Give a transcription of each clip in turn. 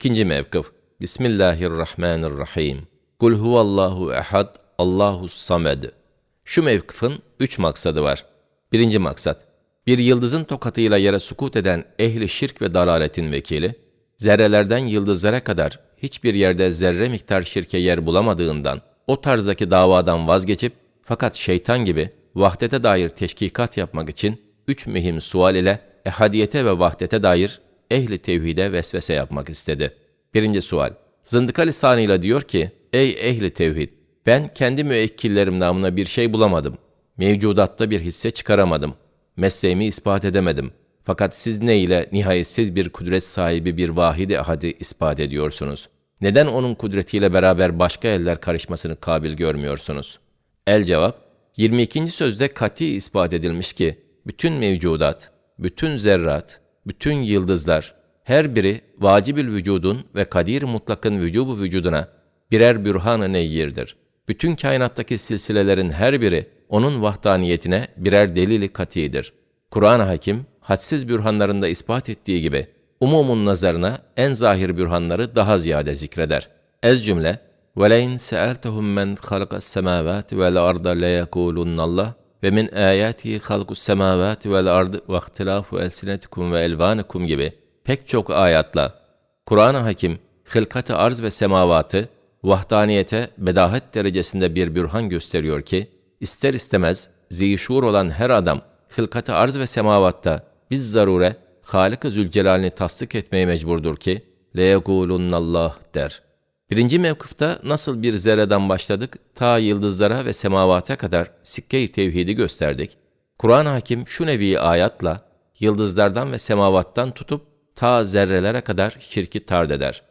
İkinci mevkıf. Bismillahirrahmanirrahim. Kul huvallahu ehad, Allahu samed. Şu mevkıfın üç maksadı var. Birinci maksat, bir yıldızın tokatıyla yere sukut eden ehli şirk ve dalaletin vekili, zerrelerden yıldızlara kadar hiçbir yerde zerre miktar şirke yer bulamadığından, o tarzdaki davadan vazgeçip, fakat şeytan gibi vahdete dair teşkikat yapmak için üç mühim sual ile ehadiyete ve vahdete dair ehli tevhide vesvese yapmak istedi. Birinci sual. Zındıka lisanıyla diyor ki, Ey ehli tevhid! Ben kendi müekkillerim namına bir şey bulamadım. Mevcudatta bir hisse çıkaramadım. Mesleğimi ispat edemedim. Fakat siz ne ile nihayetsiz bir kudret sahibi bir vahidi ahadi ispat ediyorsunuz? Neden onun kudretiyle beraber başka eller karışmasını kabil görmüyorsunuz? El cevap, 22. sözde kati ispat edilmiş ki, bütün mevcudat, bütün zerrat, bütün yıldızlar, her biri vacibül vücudun ve kadir mutlakın vücubu vücuduna birer bürhan-ı neyyirdir. Bütün kainattaki silsilelerin her biri onun vahdaniyetine birer delili katidir. Kur'an-ı Hakim, hadsiz bürhanlarında ispat ettiği gibi, umumun nazarına en zahir bürhanları daha ziyade zikreder. Ez cümle, وَلَيْنْ سَأَلْتَهُمْ مَنْ خَلَقَ السَّمَاوَاتِ وَالْأَرْضَ لَيَقُولُنَّ اللّٰهِ ve min ayatihi halqus semavati vel ardı ve ihtilafu elsinetikum ve elvanikum gibi pek çok ayatla Kur'an-ı Hakim hılkat arz ve semavatı vahdaniyete bedahet derecesinde bir bürhan gösteriyor ki ister istemez zişur olan her adam hılkat arz ve semavatta biz zarure Halık-ı Zülcelal'ini tasdik etmeye mecburdur ki Allah der. Birinci mevkıfta nasıl bir zerreden başladık, ta yıldızlara ve semavata kadar sikke-i tevhidi gösterdik. Kur'an-ı Hakim şu nevi ayatla, yıldızlardan ve semavattan tutup ta zerrelere kadar şirki tard eder.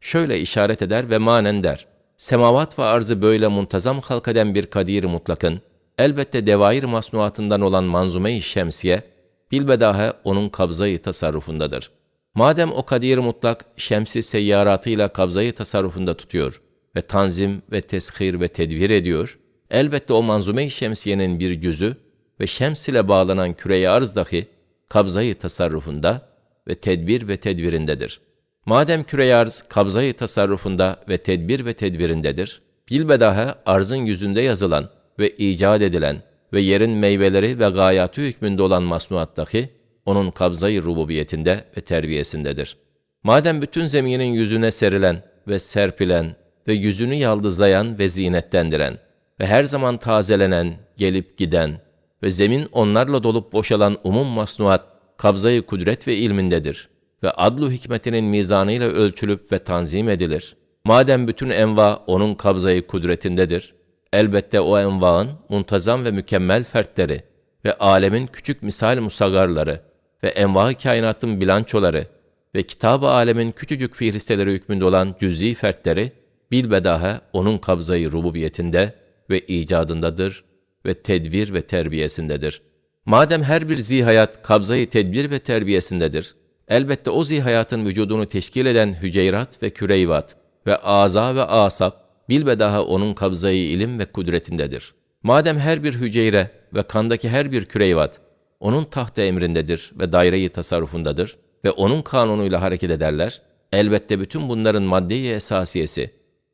Şöyle işaret eder ve manen der. Semavat ve arzı böyle muntazam halk eden bir kadir mutlakın, elbette devair masnuatından olan manzume-i şemsiye, bilbedahe onun kabzayı tasarrufundadır.'' Madem o kadir mutlak şemsi seyyaratıyla kabzayı tasarrufunda tutuyor ve tanzim ve teshir ve tedvir ediyor, elbette o manzume-i şemsiyenin bir cüzü ve şems ile bağlanan küreye arz dahi kabzayı tasarrufunda ve tedbir ve tedvirindedir. Madem küreye arz kabzayı tasarrufunda ve tedbir ve tedvirindedir, bilbedahe arzın yüzünde yazılan ve icat edilen ve yerin meyveleri ve gayatı hükmünde olan masnuattaki onun kabzayı rububiyetinde ve terbiyesindedir. Madem bütün zeminin yüzüne serilen ve serpilen ve yüzünü yaldızlayan ve zinetlendiren ve her zaman tazelenen, gelip giden ve zemin onlarla dolup boşalan umum masnuat kabzayı kudret ve ilmindedir ve adlu hikmetinin mizanıyla ölçülüp ve tanzim edilir. Madem bütün enva onun kabzayı kudretindedir, elbette o envaın muntazam ve mükemmel fertleri ve alemin küçük misal musagarları ve enva kainatın bilançoları ve kitab-ı alemin küçücük fihristeleri hükmünde olan cüz'i fertleri bilbedaha onun kabzayı rububiyetinde ve icadındadır ve tedbir ve terbiyesindedir. Madem her bir zihayat kabzayı tedbir ve terbiyesindedir, elbette o zihayatın vücudunu teşkil eden hüceyrat ve küreyvat ve aza ve asap bilbedaha onun kabzayı ilim ve kudretindedir. Madem her bir hüceyre ve kandaki her bir küreyvat onun tahtı emrindedir ve daireyi tasarrufundadır ve onun kanunuyla hareket ederler, elbette bütün bunların maddeyi esasiyesi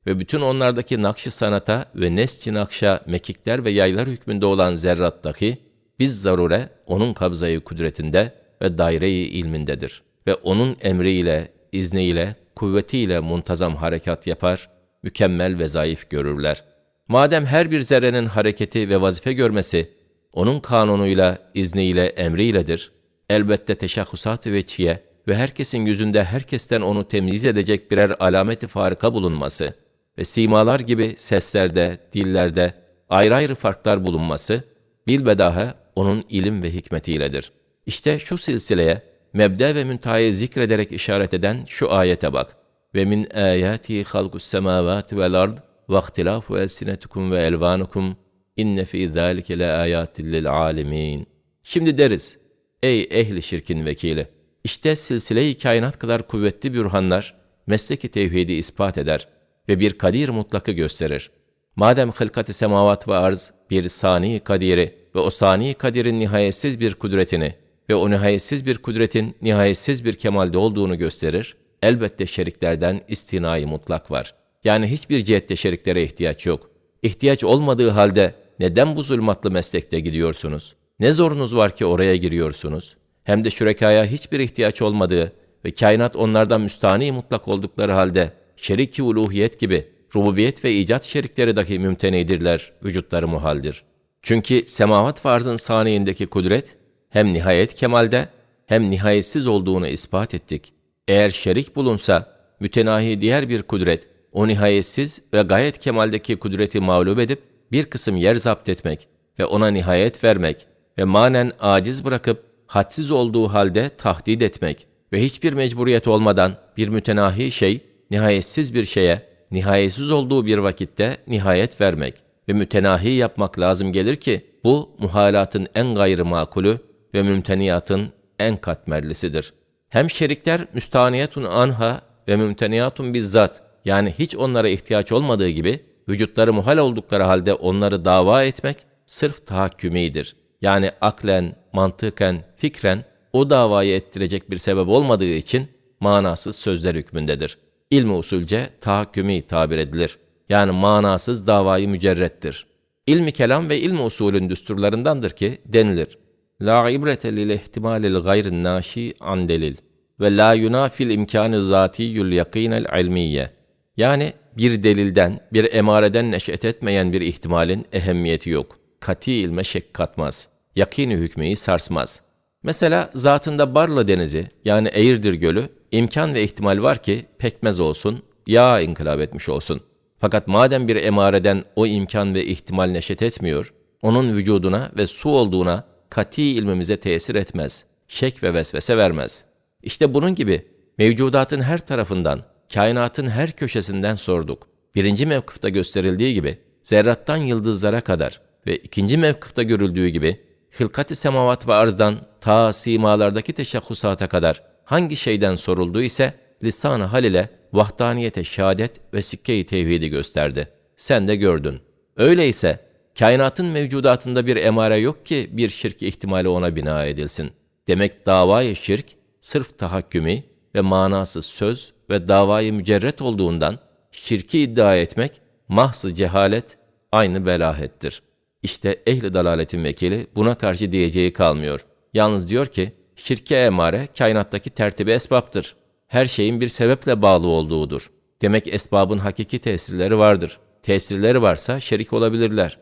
ve bütün onlardaki nakşı sanata ve nesçi nakşa mekikler ve yaylar hükmünde olan zerrattaki, biz zarure onun kabzayı kudretinde ve daireyi ilmindedir ve onun emriyle, izniyle, kuvvetiyle muntazam harekat yapar, mükemmel ve zayıf görürler. Madem her bir zerrenin hareketi ve vazife görmesi, onun kanunuyla, izniyle, emriyledir. Elbette teşahhusat-ı veçhiye ve herkesin yüzünde herkesten onu temyiz edecek birer alameti farika bulunması ve simalar gibi seslerde, dillerde ayrı ayrı farklar bulunması, bilbedaha onun ilim ve hikmetiyledir. İşte şu silsileye, mebde ve müntahayı zikrederek işaret eden şu ayete bak. Ve min ayati halkus semavati vel ard ve ihtilafu elsinetukum ve elvanukum İnne fî zâlike le âyâtin lil âlemîn. Şimdi deriz, ey ehli şirkin vekili, işte silsile-i kainat kadar kuvvetli bürhanlar, mesleki tevhidi ispat eder ve bir kadir mutlakı gösterir. Madem hılkat-ı semavat ve arz bir sani kadiri ve o sani kadirin nihayetsiz bir kudretini ve o nihayetsiz bir kudretin nihayetsiz bir kemalde olduğunu gösterir, elbette şeriklerden istinai mutlak var. Yani hiçbir cihette şeriklere ihtiyaç yok. İhtiyaç olmadığı halde neden bu zulmatlı meslekte gidiyorsunuz? Ne zorunuz var ki oraya giriyorsunuz? Hem de şürekaya hiçbir ihtiyaç olmadığı ve kainat onlardan müstani mutlak oldukları halde şerik-i uluhiyet gibi rububiyet ve icat şerikleri dahi mümtenidirler, vücutları muhaldir. Çünkü semavat farzın saniyindeki kudret hem nihayet kemalde hem nihayetsiz olduğunu ispat ettik. Eğer şerik bulunsa mütenahi diğer bir kudret o nihayetsiz ve gayet kemaldeki kudreti mağlup edip bir kısım yer zapt etmek ve ona nihayet vermek ve manen aciz bırakıp hadsiz olduğu halde tahdid etmek ve hiçbir mecburiyet olmadan bir mütenahi şey nihayetsiz bir şeye nihayetsiz olduğu bir vakitte nihayet vermek ve mütenahi yapmak lazım gelir ki bu muhalatın en gayrı makulü ve mümteniyatın en katmerlisidir. Hem şerikler müstaniyetun anha ve mümteniyatun bizzat yani hiç onlara ihtiyaç olmadığı gibi vücutları muhal oldukları halde onları dava etmek sırf tahakkümidir. Yani aklen, mantıken, fikren o davayı ettirecek bir sebep olmadığı için manasız sözler hükmündedir. İlmi usulce tahakkümi tabir edilir. Yani manasız davayı mücerrettir. İlmi kelam ve ilmi usulün düsturlarındandır ki denilir. La ibrete lil ihtimalil gayrin naşi an delil ve la yunafil imkanı zatiyyül yakinel ilmiye. Yani bir delilden, bir emareden neşet etmeyen bir ihtimalin ehemmiyeti yok. Kati ilme şek katmaz. Yakini hükmeyi sarsmaz. Mesela zatında Barla denizi yani Eğirdir Gölü imkan ve ihtimal var ki pekmez olsun, yağ inkılap etmiş olsun. Fakat madem bir emareden o imkan ve ihtimal neşet etmiyor, onun vücuduna ve su olduğuna kati ilmimize tesir etmez, şek ve vesvese vermez. İşte bunun gibi mevcudatın her tarafından, kainatın her köşesinden sorduk. Birinci mevkıfta gösterildiği gibi zerrattan yıldızlara kadar ve ikinci mevkıfta görüldüğü gibi hılkat-ı semavat ve arzdan ta simalardaki teşahhusata kadar hangi şeyden sorulduğu ise lisan-ı hal ile vahdaniyete şehadet ve sikke-i tevhidi gösterdi. Sen de gördün. Öyleyse kainatın mevcudatında bir emare yok ki bir şirk ihtimali ona bina edilsin. Demek davayı şirk sırf tahakkümü ve manasız söz ve davayı mücerret olduğundan şirki iddia etmek mahzı cehalet aynı belahettir. İşte ehli dalaletin vekili buna karşı diyeceği kalmıyor. Yalnız diyor ki şirke emare kainattaki tertibi esbaptır. Her şeyin bir sebeple bağlı olduğudur. Demek esbabın hakiki tesirleri vardır. Tesirleri varsa şerik olabilirler.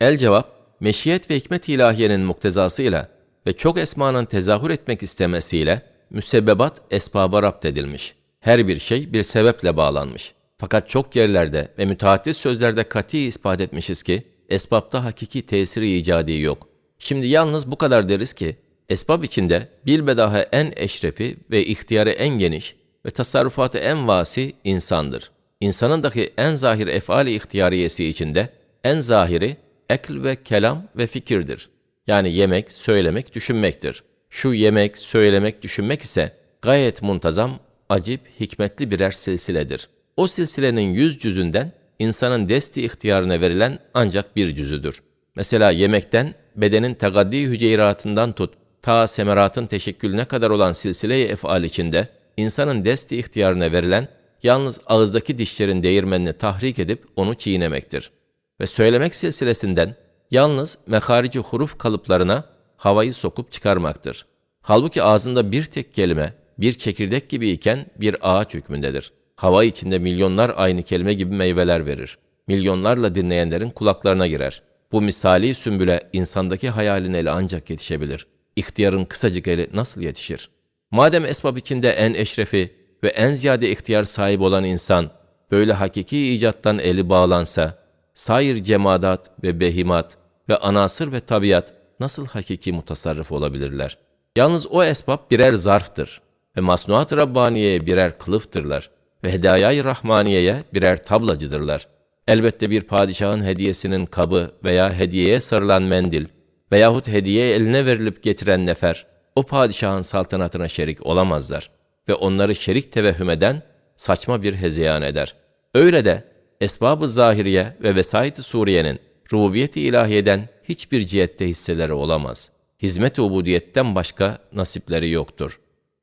El cevap, meşiyet ve hikmet ilahiyenin muktezasıyla ve çok esmanın tezahür etmek istemesiyle müsebbebat esbaba rapt edilmiş. Her bir şey bir sebeple bağlanmış. Fakat çok yerlerde ve müteaddit sözlerde kati ispat etmişiz ki, esbapta hakiki tesiri icadi yok. Şimdi yalnız bu kadar deriz ki, esbab içinde bilbedaha en eşrefi ve ihtiyarı en geniş ve tasarrufatı en vasi insandır. İnsanın dahi en zahir efali ihtiyariyesi içinde en zahiri ekl ve kelam ve fikirdir. Yani yemek, söylemek, düşünmektir. Şu yemek, söylemek, düşünmek ise gayet muntazam, acip, hikmetli birer silsiledir. O silsilenin yüz cüzünden insanın desti ihtiyarına verilen ancak bir cüzüdür. Mesela yemekten bedenin tegaddi hüceyratından tut, ta semeratın teşekkülüne kadar olan silsile-i efal içinde insanın desti ihtiyarına verilen yalnız ağızdaki dişlerin değirmenini tahrik edip onu çiğnemektir. Ve söylemek silsilesinden yalnız meharici huruf kalıplarına havayı sokup çıkarmaktır. Halbuki ağzında bir tek kelime, bir çekirdek gibi iken bir ağaç hükmündedir. Hava içinde milyonlar aynı kelime gibi meyveler verir. Milyonlarla dinleyenlerin kulaklarına girer. Bu misali sümbüle insandaki hayalin eli ancak yetişebilir. İhtiyarın kısacık eli nasıl yetişir? Madem esbab içinde en eşrefi ve en ziyade ihtiyar sahibi olan insan, böyle hakiki icattan eli bağlansa, sair cemadat ve behimat ve anasır ve tabiat nasıl hakiki mutasarrıf olabilirler? Yalnız o esbab birer zarftır ve masnuat-ı Rabbaniye'ye birer kılıftırlar ve hedayay Rahmaniye'ye birer tablacıdırlar. Elbette bir padişahın hediyesinin kabı veya hediyeye sarılan mendil veyahut hediye eline verilip getiren nefer, o padişahın saltanatına şerik olamazlar ve onları şerik tevehhüm eden saçma bir hezeyan eder. Öyle de esbab-ı zahiriye ve vesait-i Suriye'nin rububiyet-i ilahiyeden hiçbir cihette hisseleri olamaz. Hizmet-i ubudiyetten başka nasipleri yoktur.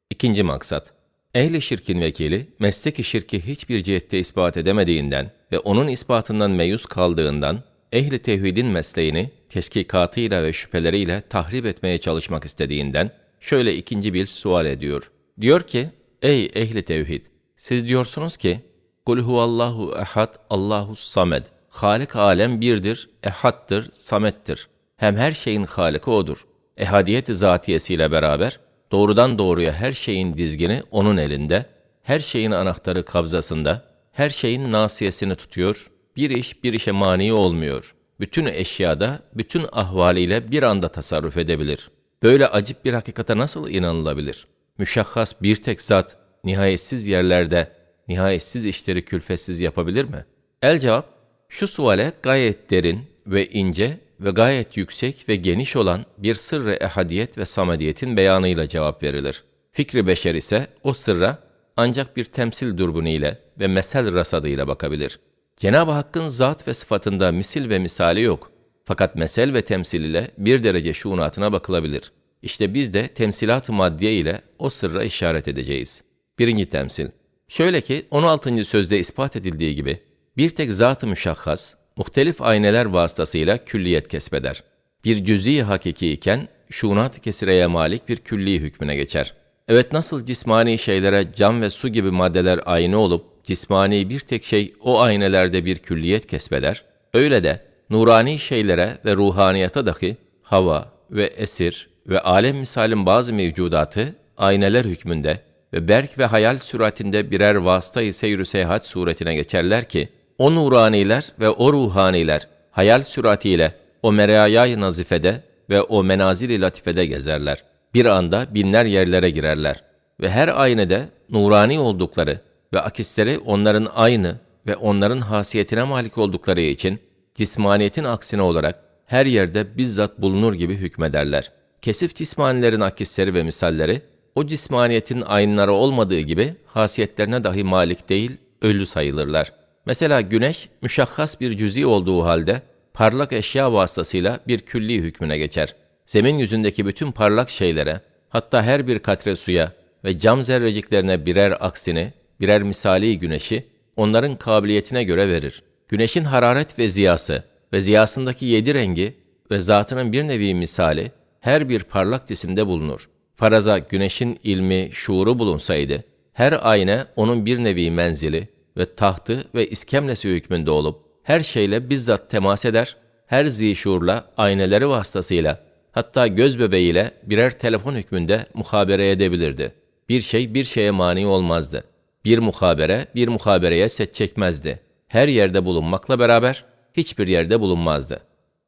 İkinci maksat. Ehli şirkin vekili, mesleki şirki hiçbir cihette ispat edemediğinden ve onun ispatından meyus kaldığından, ehli tevhidin mesleğini teşkikatıyla ve şüpheleriyle tahrip etmeye çalışmak istediğinden, şöyle ikinci bir sual ediyor. Diyor ki, ey ehli tevhid, siz diyorsunuz ki, Kul huvallahu ehad, Allahu samed. Halik alem birdir, ehattır, samettir. Hem her şeyin haliki odur. Ehadiyet-i zatiyesiyle beraber, doğrudan doğruya her şeyin dizgini onun elinde, her şeyin anahtarı kabzasında, her şeyin nasiyesini tutuyor, bir iş bir işe mani olmuyor. Bütün eşyada, bütün ahvaliyle bir anda tasarruf edebilir. Böyle acip bir hakikate nasıl inanılabilir? Müşahhas bir tek zat, nihayetsiz yerlerde, nihayetsiz işleri külfetsiz yapabilir mi? El cevap, şu suale gayet derin ve ince ve gayet yüksek ve geniş olan bir sırrı ehadiyet ve samediyetin beyanıyla cevap verilir. Fikri beşer ise o sırra ancak bir temsil durbunu ile ve mesel rasadıyla bakabilir. Cenab-ı Hakk'ın zat ve sıfatında misil ve misali yok. Fakat mesel ve temsil ile bir derece şuunatına bakılabilir. İşte biz de temsilat-ı maddiye ile o sırra işaret edeceğiz. Birinci temsil. Şöyle ki 16. sözde ispat edildiği gibi bir tek zat-ı müşahhas, muhtelif ayneler vasıtasıyla külliyet kesbeder. Bir cüz'i hakiki iken şunat-ı kesireye malik bir külli hükmüne geçer. Evet nasıl cismani şeylere cam ve su gibi maddeler ayna olup cismani bir tek şey o aynelerde bir külliyet kesbeder, öyle de nurani şeylere ve ruhaniyata dahi hava ve esir ve alem misalin bazı mevcudatı ayneler hükmünde ve berk ve hayal süratinde birer vasıta-i seyr seyahat suretine geçerler ki, o nuraniler ve o ruhaniler hayal süratiyle o merayay nazifede ve o menazil-i latifede gezerler. Bir anda binler yerlere girerler ve her aynede nurani oldukları ve akisleri onların aynı ve onların hasiyetine malik oldukları için cismaniyetin aksine olarak her yerde bizzat bulunur gibi hükmederler. Kesif cismanilerin akisleri ve misalleri o cismaniyetin aynları olmadığı gibi hasiyetlerine dahi malik değil, ölü sayılırlar. Mesela güneş müşahhas bir cüzi olduğu halde parlak eşya vasıtasıyla bir külli hükmüne geçer. Zemin yüzündeki bütün parlak şeylere, hatta her bir katre suya ve cam zerreciklerine birer aksini, birer misali güneşi onların kabiliyetine göre verir. Güneşin hararet ve ziyası ve ziyasındaki yedi rengi ve zatının bir nevi misali her bir parlak cisimde bulunur. Faraza güneşin ilmi, şuuru bulunsaydı, her ayna onun bir nevi menzili ve tahtı ve iskemlesi hükmünde olup, her şeyle bizzat temas eder, her zişurla, ayneleri vasıtasıyla, hatta göz bebeğiyle birer telefon hükmünde muhabere edebilirdi. Bir şey bir şeye mani olmazdı. Bir muhabere bir muhabereye set çekmezdi. Her yerde bulunmakla beraber hiçbir yerde bulunmazdı.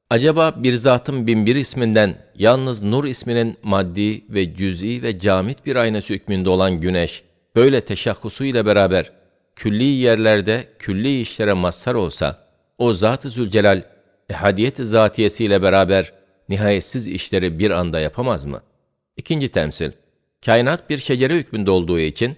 Acaba bir zatın binbir isminden yalnız nur isminin maddi ve cüz'i ve camit bir aynası hükmünde olan güneş, böyle teşahhusu ile beraber külli yerlerde külli işlere mazhar olsa, o Zat-ı Zülcelal, ehadiyet-i zatiyesiyle beraber nihayetsiz işleri bir anda yapamaz mı? İkinci temsil, kainat bir şecere hükmünde olduğu için,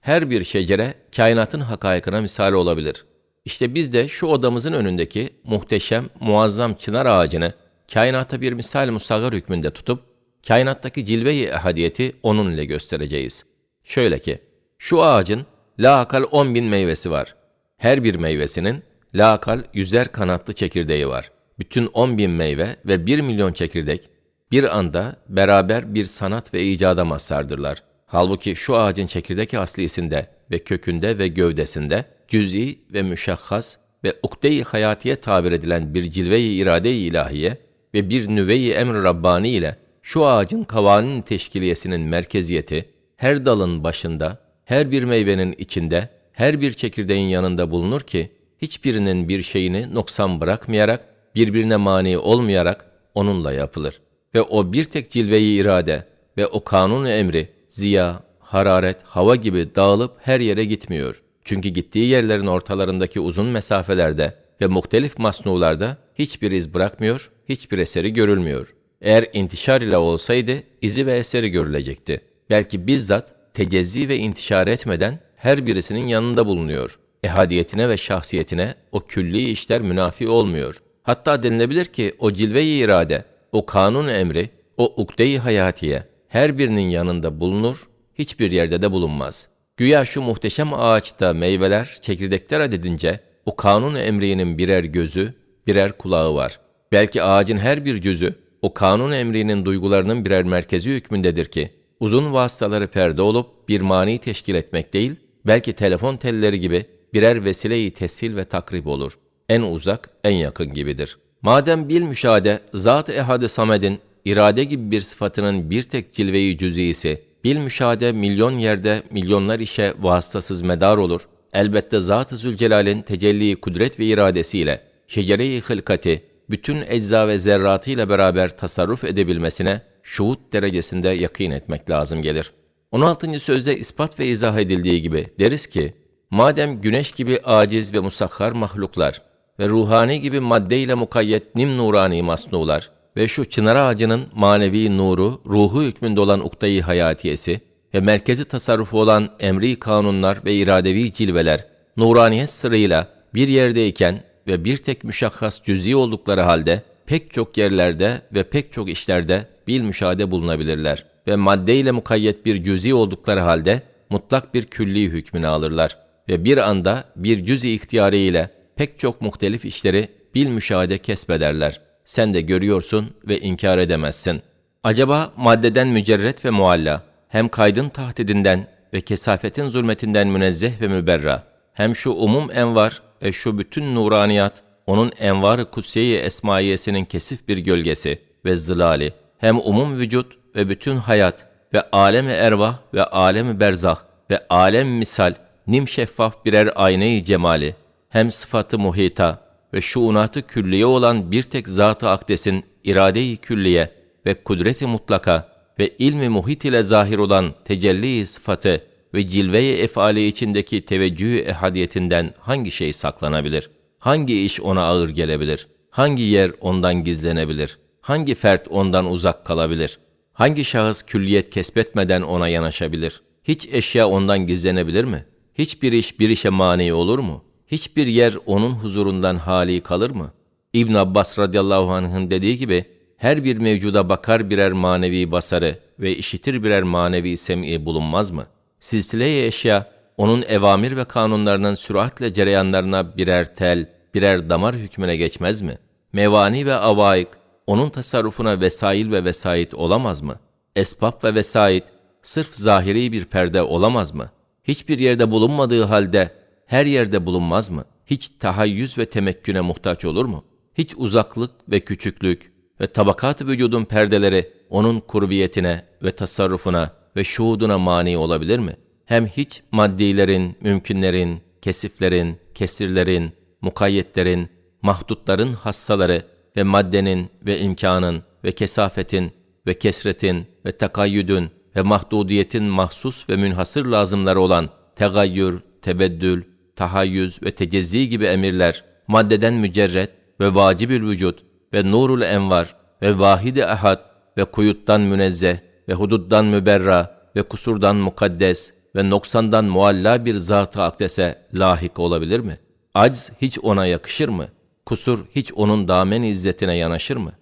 her bir şecere kainatın hakaykına misali olabilir.'' İşte biz de şu odamızın önündeki muhteşem, muazzam çınar ağacını kainata bir misal musaggar hükmünde tutup, kainattaki cilve-i ehadiyeti onun ile göstereceğiz. Şöyle ki, şu ağacın lakal on bin meyvesi var. Her bir meyvesinin lakal yüzer kanatlı çekirdeği var. Bütün on bin meyve ve bir milyon çekirdek bir anda beraber bir sanat ve icada mazhardırlar. Halbuki şu ağacın çekirdek aslisinde ve kökünde ve gövdesinde cüz'i ve müşahhas ve ukde-i hayatiye tabir edilen bir cilve-i irade-i ilahiye ve bir nüve-i emr Rabbani ile şu ağacın kavanin teşkiliyesinin merkeziyeti, her dalın başında, her bir meyvenin içinde, her bir çekirdeğin yanında bulunur ki, hiçbirinin bir şeyini noksan bırakmayarak, birbirine mani olmayarak onunla yapılır. Ve o bir tek cilve-i irade ve o kanun emri, ziya, hararet, hava gibi dağılıp her yere gitmiyor. Çünkü gittiği yerlerin ortalarındaki uzun mesafelerde ve muhtelif masnularda hiçbir iz bırakmıyor, hiçbir eseri görülmüyor. Eğer intişar ile olsaydı izi ve eseri görülecekti. Belki bizzat tecezzi ve intişar etmeden her birisinin yanında bulunuyor. Ehadiyetine ve şahsiyetine o külli işler münafi olmuyor. Hatta denilebilir ki o cilve-i irade, o kanun emri, o ukde-i hayatiye her birinin yanında bulunur, hiçbir yerde de bulunmaz. Güya şu muhteşem ağaçta meyveler, çekirdekler adedince o kanun emrinin birer gözü, birer kulağı var. Belki ağacın her bir cüzü o kanun emrinin duygularının birer merkezi hükmündedir ki uzun vasıtaları perde olup bir mani teşkil etmek değil, belki telefon telleri gibi birer vesileyi tessil ve takrib olur. En uzak, en yakın gibidir. Madem bil müşahede, Zat-ı Ehad-ı Samed'in irade gibi bir sıfatının bir tek cilveyi cüz'isi, bil müşahede milyon yerde milyonlar işe vasıtasız medar olur. Elbette Zat-ı Zülcelal'in tecelli kudret ve iradesiyle şecere-i hılkati bütün ecza ve zerratıyla beraber tasarruf edebilmesine şuhut derecesinde yakın etmek lazım gelir. 16. sözde ispat ve izah edildiği gibi deriz ki, madem güneş gibi aciz ve musakhar mahluklar ve ruhani gibi maddeyle mukayyet nim nurani masnular ve şu çınar ağacının manevi nuru, ruhu hükmünde olan uktayı hayatiyesi ve merkezi tasarrufu olan emri kanunlar ve iradevi cilveler, nuraniyet sırrıyla bir yerdeyken ve bir tek müşahhas cüz'i oldukları halde pek çok yerlerde ve pek çok işlerde bil müşahede bulunabilirler ve maddeyle mukayyet bir cüz'i oldukları halde mutlak bir külli hükmünü alırlar ve bir anda bir cüz-i ihtiyarı ile pek çok muhtelif işleri bil müşahede kesbederler. Sen de görüyorsun ve inkar edemezsin. Acaba maddeden mücerret ve mualla, hem kaydın tahdidinden ve kesafetin zulmetinden münezzeh ve müberra, hem şu umum envar ve şu bütün nuraniyat, onun envar-ı kutsiye esmaiyesinin kesif bir gölgesi ve zılali, hem umum vücut ve bütün hayat ve alem-i ervah ve alem-i berzah ve alem misal, nim şeffaf birer ayna-i cemali, hem sıfatı muhita ve şuunatı külliye olan bir tek zat-ı akdesin irade-i külliye ve kudreti mutlaka ve ilmi muhit ile zahir olan tecelli sıfatı ve cilve-i efali içindeki teveccüh ehadiyetinden hangi şey saklanabilir? Hangi iş ona ağır gelebilir? Hangi yer ondan gizlenebilir? Hangi fert ondan uzak kalabilir? Hangi şahıs külliyet kesbetmeden ona yanaşabilir? Hiç eşya ondan gizlenebilir mi? Hiçbir iş bir işe mani olur mu? Hiçbir yer onun huzurundan hali kalır mı? İbn Abbas radıyallahu anh'ın dediği gibi her bir mevcuda bakar birer manevi basarı ve işitir birer manevi sem'i bulunmaz mı? Silsile-i eşya onun evamir ve kanunlarının süratle cereyanlarına birer tel, birer damar hükmüne geçmez mi? Mevani ve avaik onun tasarrufuna vesail ve vesait olamaz mı? Esbab ve vesait sırf zahiri bir perde olamaz mı? Hiçbir yerde bulunmadığı halde her yerde bulunmaz mı? Hiç tahayyüz ve temekküne muhtaç olur mu? Hiç uzaklık ve küçüklük ve tabakat vücudun perdeleri onun kurbiyetine ve tasarrufuna ve şuhuduna mani olabilir mi? Hem hiç maddilerin, mümkünlerin, kesiflerin, kesirlerin, mukayyetlerin, mahdutların hassaları ve maddenin ve imkanın ve kesafetin ve kesretin ve takayyüdün ve mahdudiyetin mahsus ve münhasır lazımları olan tegayyür, tebeddül, tahayyüz ve tecezzi gibi emirler, maddeden mücerret ve vacibül vücut ve nurul envar ve vahid-i ahad ve kuyuttan münezzeh ve hududdan müberra ve kusurdan mukaddes ve noksandan mualla bir zat-ı akdese lahik olabilir mi? Acz hiç ona yakışır mı? Kusur hiç onun damen izzetine yanaşır mı?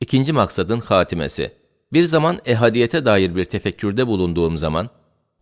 İkinci maksadın hatimesi. Bir zaman ehadiyete dair bir tefekkürde bulunduğum zaman,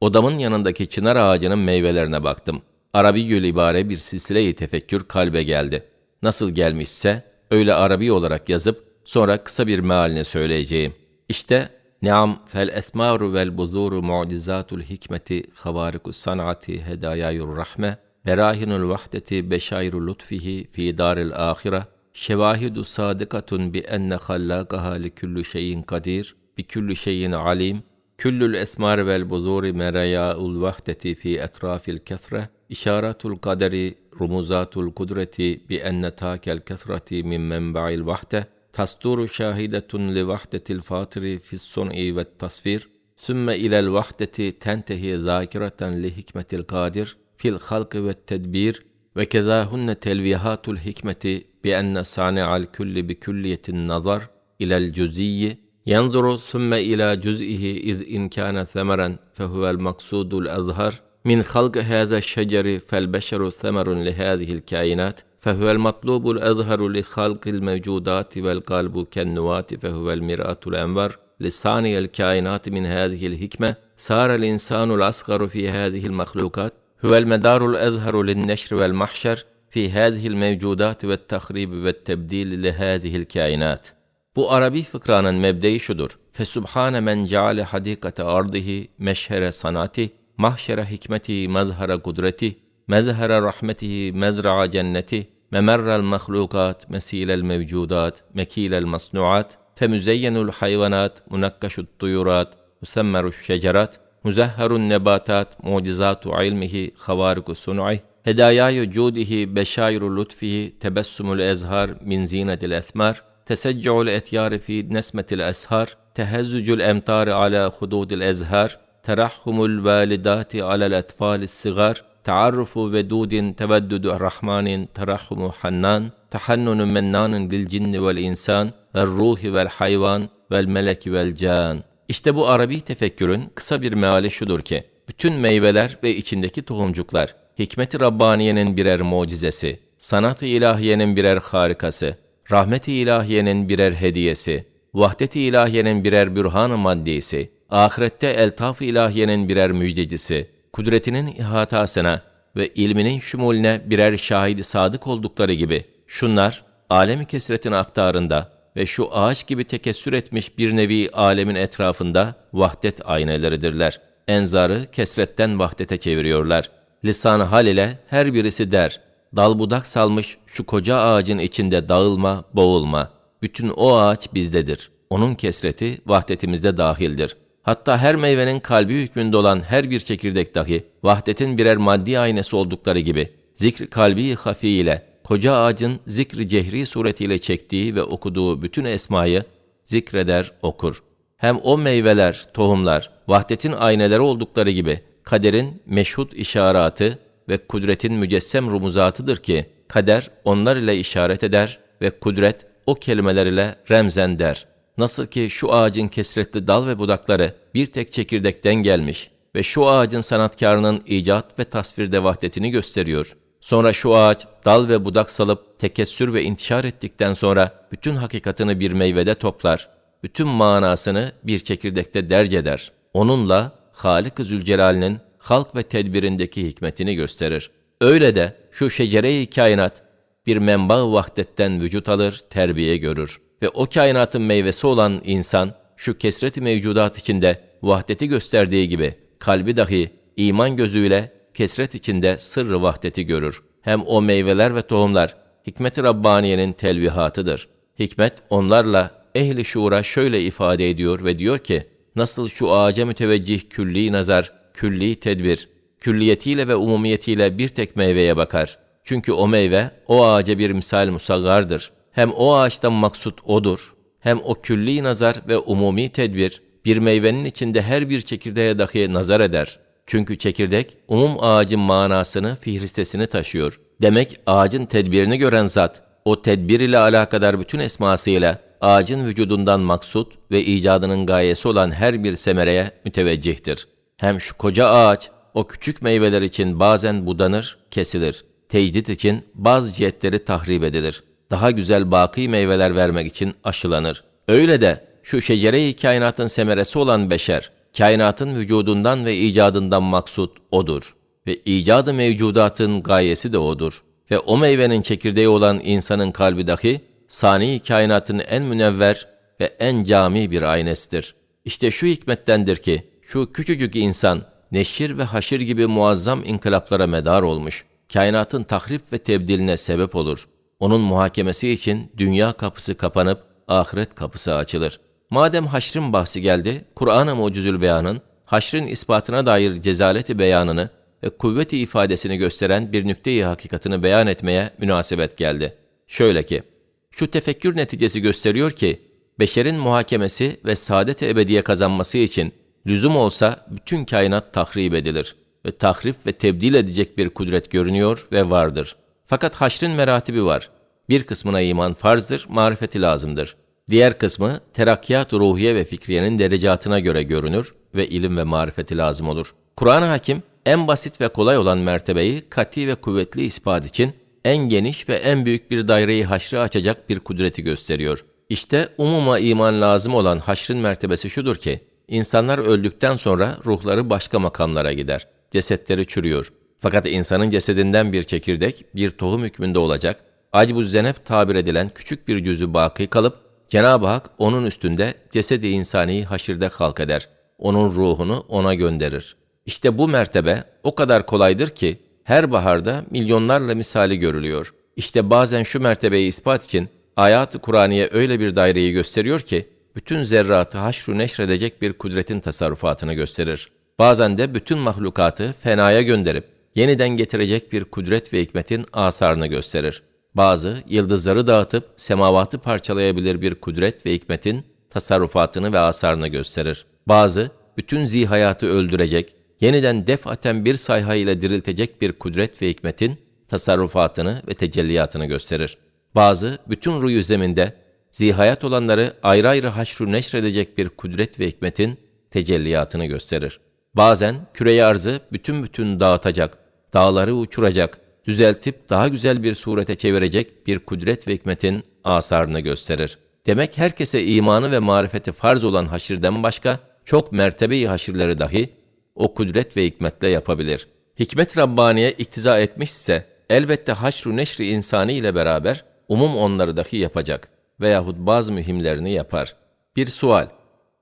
odamın yanındaki çınar ağacının meyvelerine baktım. Arabi Gül ibare bir silsile-i tefekkür kalbe geldi. Nasıl gelmişse, öyle Arabi olarak yazıp, sonra kısa bir mealini söyleyeceğim. İşte, Neam fel esmaru vel buzuru mu'cizatul hikmeti havarikus sanati hedayayur rahme berahinul vahdeti beşayrul lutfihi fi daril ahire şevahidu sadıkatun bi enne hallakaha li kulli şeyin kadir bi kulli şeyin alim Küllül esmar vel buzuri merayâul vahdeti fi etrafil kesre işaratul kaderi rumuzatul kudreti bi enne takel kesreti min menba'il vahde تصدر شاهدة لوحدة الفاطر في الصنع والتصوير ثم إلى الوحدة تنتهي ذاكرة لحكمة القادر في الخلق والتدبير وكذا هن تلويهات الحكمة بأن صانع الكل بكلية النظر إلى الجزئي ينظر ثم إلى جزئه إذ إن كان ثمرا فهو المقصود الأظهر من خلق هذا الشجر فالبشر ثمر لهذه الكائنات فهو المطلوب الأظهر لخلق الموجودات والقلب كالنواة فهو المرآة الأنور لصانع الكائنات من هذه الحكمة. صار الإنسان الأصغر في هذه المخلوقات. هو المدار الأزهر للنشر والمحشر في هذه الموجودات والتخريب والتبديل لهذه الكائنات. Bu Arabi fıkranın mebdeyi şudur. Fesubhane men ceale hadikate ardihi meşhere sanati, mahşere hikmeti mezhara kudreti, مزهر رحمته مزرع جنته ممر المخلوقات مسيل الموجودات مكيل المصنوعات فمزين الحيوانات منكش الطيورات مثمر الشجرات مزهر النباتات معجزات علمه خوارق صنعه هدايا جوده بشاير لطفه تبسم الأزهار من زينة الأثمار تسجع الأتيار في نسمة الأسهار تهزج الأمطار على خدود الأزهار ترحم الوالدات على الأطفال الصغار taarrufu vedudin teveddudu rahmanin terahumu hannan tahannunu mennanın lil cinni vel insan vel ruhi hayvan vel meleki vel can. İşte bu Arabi tefekkürün kısa bir meali şudur ki, bütün meyveler ve içindeki tohumcuklar, hikmeti Rabbaniye'nin birer mucizesi, sanat-ı ilahiyenin birer harikası, rahmet-i ilahiyenin birer hediyesi, vahdet-i ilahiyenin birer bürhan-ı maddisi, ahirette eltaf-ı ilahiyenin birer müjdecisi, kudretinin ihatasına ve ilminin şumulüne birer şahidi sadık oldukları gibi, şunlar, alemi kesretin aktarında ve şu ağaç gibi tekessür etmiş bir nevi alemin etrafında vahdet ayneleridirler. Enzarı kesretten vahdete çeviriyorlar. Lisan hal ile her birisi der, dal budak salmış şu koca ağacın içinde dağılma, boğulma. Bütün o ağaç bizdedir. Onun kesreti vahdetimizde dahildir. Hatta her meyvenin kalbi hükmünde olan her bir çekirdek dahi vahdetin birer maddi aynesi oldukları gibi zikr kalbi hafi ile koca ağacın zikri cehri suretiyle çektiği ve okuduğu bütün esmayı zikreder, okur. Hem o meyveler, tohumlar, vahdetin ayneleri oldukları gibi kaderin meşhut işaratı ve kudretin mücessem rumuzatıdır ki, kader onlar ile işaret eder ve kudret o kelimeler ile remzen der. Nasıl ki şu ağacın kesretli dal ve budakları bir tek çekirdekten gelmiş ve şu ağacın sanatkarının icat ve tasvirde vahdetini gösteriyor. Sonra şu ağaç dal ve budak salıp tekessür ve intişar ettikten sonra bütün hakikatını bir meyvede toplar. Bütün manasını bir çekirdekte derc eder. Onunla Halik-ı Zülcelal'in halk ve tedbirindeki hikmetini gösterir. Öyle de şu şecere-i kainat bir menba vahdetten vücut alır, terbiye görür. Ve o kainatın meyvesi olan insan şu kesret-i mevcudat içinde vahdeti gösterdiği gibi kalbi dahi iman gözüyle kesret içinde sırrı vahdeti görür. Hem o meyveler ve tohumlar hikmet-i Rabbaniye'nin telvihatıdır. Hikmet onlarla ehli şuura şöyle ifade ediyor ve diyor ki, nasıl şu ağaca müteveccih külli nazar, külli tedbir, külliyetiyle ve umumiyetiyle bir tek meyveye bakar. Çünkü o meyve, o ağaca bir misal musaggardır. Hem o ağaçtan maksut odur, hem o külli nazar ve umumi tedbir, bir meyvenin içinde her bir çekirdeğe dahi nazar eder. Çünkü çekirdek, umum ağacın manasını, fihristesini taşıyor. Demek ağacın tedbirini gören zat, o tedbir ile alakadar bütün esmasıyla, ağacın vücudundan maksut ve icadının gayesi olan her bir semereye müteveccihtir. Hem şu koca ağaç o küçük meyveler için bazen budanır, kesilir. Tecdit için bazı cihetleri tahrip edilir. Daha güzel baki meyveler vermek için aşılanır. Öyle de şu şecere-i kainatın semeresi olan beşer, kainatın vücudundan ve icadından maksut odur. Ve icadı mevcudatın gayesi de odur. Ve o meyvenin çekirdeği olan insanın kalbi dahi, sani kainatın en münevver ve en cami bir aynesidir. İşte şu hikmettendir ki, şu küçücük insan neşir ve haşir gibi muazzam inkılaplara medar olmuş. Kainatın tahrip ve tebdiline sebep olur. Onun muhakemesi için dünya kapısı kapanıp ahiret kapısı açılır. Madem haşrin bahsi geldi, Kur'an-ı Mucizül Beyan'ın haşrin ispatına dair cezaleti beyanını ve kuvveti ifadesini gösteren bir nükteyi hakikatını beyan etmeye münasebet geldi. Şöyle ki, şu tefekkür neticesi gösteriyor ki, beşerin muhakemesi ve saadet ebediye kazanması için Lüzum olsa bütün kainat tahrip edilir ve tahrip ve tebdil edecek bir kudret görünüyor ve vardır. Fakat haşrin meratibi var. Bir kısmına iman farzdır, marifeti lazımdır. Diğer kısmı terakkiyat ruhiye ve fikriyenin derecatına göre görünür ve ilim ve marifeti lazım olur. Kur'an-ı Hakim en basit ve kolay olan mertebeyi kati ve kuvvetli ispat için en geniş ve en büyük bir daireyi haşrı açacak bir kudreti gösteriyor. İşte umuma iman lazım olan haşrın mertebesi şudur ki, insanlar öldükten sonra ruhları başka makamlara gider. Cesetleri çürüyor. Fakat insanın cesedinden bir çekirdek, bir tohum hükmünde olacak, acbu zenep tabir edilen küçük bir cüzü baki kalıp, Cenab-ı Hak onun üstünde cesedi insaniyi haşirde halk eder. Onun ruhunu ona gönderir. İşte bu mertebe o kadar kolaydır ki, her baharda milyonlarla misali görülüyor. İşte bazen şu mertebeyi ispat için ayat-ı Kur'aniye öyle bir daireyi gösteriyor ki, bütün zerratı haşru neşredecek bir kudretin tasarrufatını gösterir. Bazen de bütün mahlukatı fenaya gönderip, yeniden getirecek bir kudret ve hikmetin asarını gösterir. Bazı, yıldızları dağıtıp semavatı parçalayabilir bir kudret ve hikmetin tasarrufatını ve asarını gösterir. Bazı, bütün zihayatı öldürecek, yeniden defaten bir sayha ile diriltecek bir kudret ve hikmetin tasarrufatını ve tecelliyatını gösterir. Bazı, bütün ruyu zeminde, zihayat olanları ayrı ayrı haşru neşredecek bir kudret ve hikmetin tecelliyatını gösterir. Bazen küreyi arzı bütün bütün dağıtacak, dağları uçuracak, düzeltip daha güzel bir surete çevirecek bir kudret ve hikmetin asarını gösterir. Demek herkese imanı ve marifeti farz olan haşirden başka çok mertebeyi haşirleri dahi o kudret ve hikmetle yapabilir. Hikmet Rabbaniye iktiza etmişse elbette haşru neşri insani ile beraber umum onları dahi yapacak veyahut bazı mühimlerini yapar. Bir sual.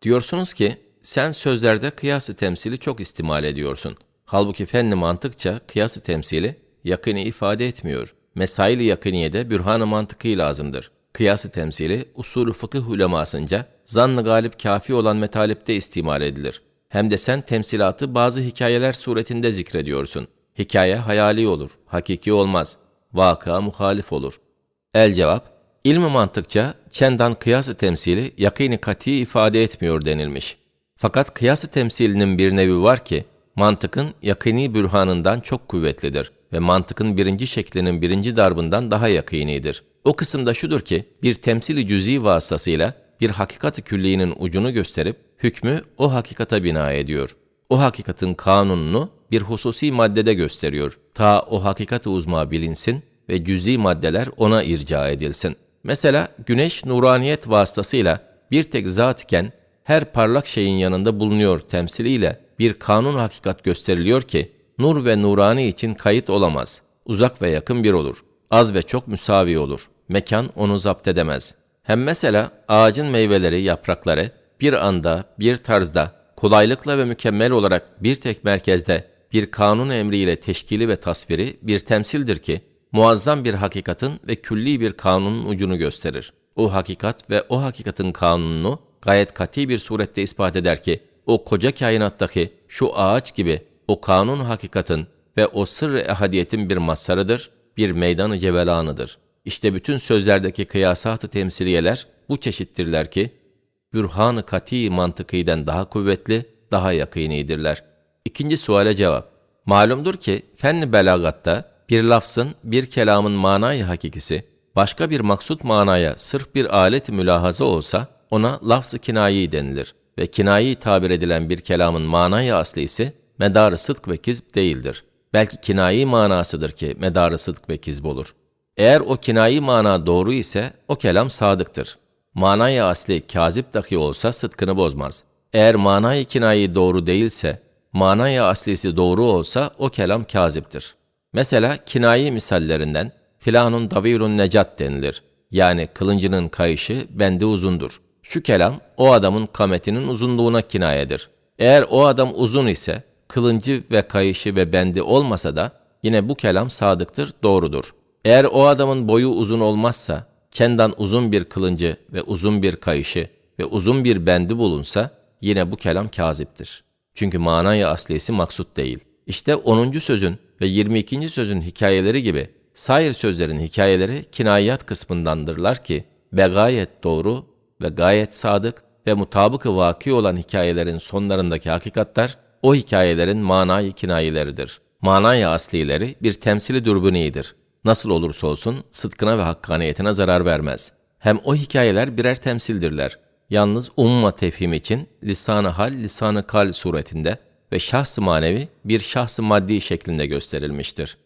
Diyorsunuz ki sen sözlerde kıyası temsili çok istimal ediyorsun. Halbuki fenli mantıkça kıyası temsili yakını ifade etmiyor. Mesail-i yakıniyede bürhan-ı mantıkı lazımdır. Kıyası temsili usulü fıkıh ulemasınca zann-ı galip kafi olan metalipte istimal edilir. Hem de sen temsilatı bazı hikayeler suretinde zikrediyorsun. Hikaye hayali olur, hakiki olmaz. Vakıa muhalif olur. El cevap, ilmi mantıkça çendan kıyası temsili yakini kati ifade etmiyor denilmiş. Fakat kıyası temsilinin bir nevi var ki, mantıkın yakini bürhanından çok kuvvetlidir ve mantıkın birinci şeklinin birinci darbından daha yakinidir. O kısımda şudur ki, bir temsili cüzi vasıtasıyla bir hakikat-ı külliğinin ucunu gösterip, hükmü o hakikata bina ediyor. O hakikatin kanununu bir hususi maddede gösteriyor. Ta o hakikat-ı uzma bilinsin ve cüzi maddeler ona irca edilsin. Mesela güneş nuraniyet vasıtasıyla bir tek zat iken her parlak şeyin yanında bulunuyor temsiliyle bir kanun hakikat gösteriliyor ki nur ve nurani için kayıt olamaz. Uzak ve yakın bir olur. Az ve çok müsavi olur. Mekan onu zapt edemez. Hem mesela ağacın meyveleri, yaprakları bir anda, bir tarzda, kolaylıkla ve mükemmel olarak bir tek merkezde bir kanun emriyle teşkili ve tasviri bir temsildir ki muazzam bir hakikatin ve külli bir kanunun ucunu gösterir. O hakikat ve o hakikatin kanununu gayet kati bir surette ispat eder ki o koca kainattaki şu ağaç gibi o kanun hakikatin ve o sırrı ehadiyetin bir mazharıdır, bir meydanı cevelanıdır. İşte bütün sözlerdeki kıyasat-ı temsiliyeler bu çeşittirler ki, bürhan-ı kati mantıkiden daha kuvvetli, daha yakinidirler. İkinci suale cevap. Malumdur ki fenni belagatta bir lafzın, bir kelamın manayı hakikisi, başka bir maksut manaya sırf bir alet mülahaza olsa, ona lafz-ı kinayi denilir ve kinayi tabir edilen bir kelamın manayı asli ise medarı sıdk ve kizb değildir. Belki kinayi manasıdır ki medarı sıdk ve kizb olur. Eğer o kinayi mana doğru ise o kelam sadıktır. Manayı asli kazip dahi olsa sıdkını bozmaz. Eğer manayı kinayi doğru değilse, manayı aslisi doğru olsa o kelam kaziptir. Mesela kinayi misallerinden filanun davirun necat denilir. Yani kılıncının kayışı bendi uzundur. Şu kelam o adamın kametinin uzunluğuna kinayedir. Eğer o adam uzun ise kılıncı ve kayışı ve bendi olmasa da yine bu kelam sadıktır, doğrudur. Eğer o adamın boyu uzun olmazsa, kendan uzun bir kılıncı ve uzun bir kayışı ve uzun bir bendi bulunsa yine bu kelam kaziptir. Çünkü manayı aslisi maksut değil. İşte 10. sözün ve 22. sözün hikayeleri gibi sair sözlerin hikayeleri kinayat kısmındandırlar ki ve gayet doğru ve gayet sadık ve mutabıkı vaki olan hikayelerin sonlarındaki hakikatler o hikayelerin manayı kinayeleridir. Manayı aslileri bir temsili dürbünidir. Nasıl olursa olsun sıdkına ve hakkaniyetine zarar vermez. Hem o hikayeler birer temsildirler. Yalnız umma tefhim için lisan-ı hal, lisan-ı kal suretinde ve şahs-ı manevi bir şahs-ı maddi şeklinde gösterilmiştir.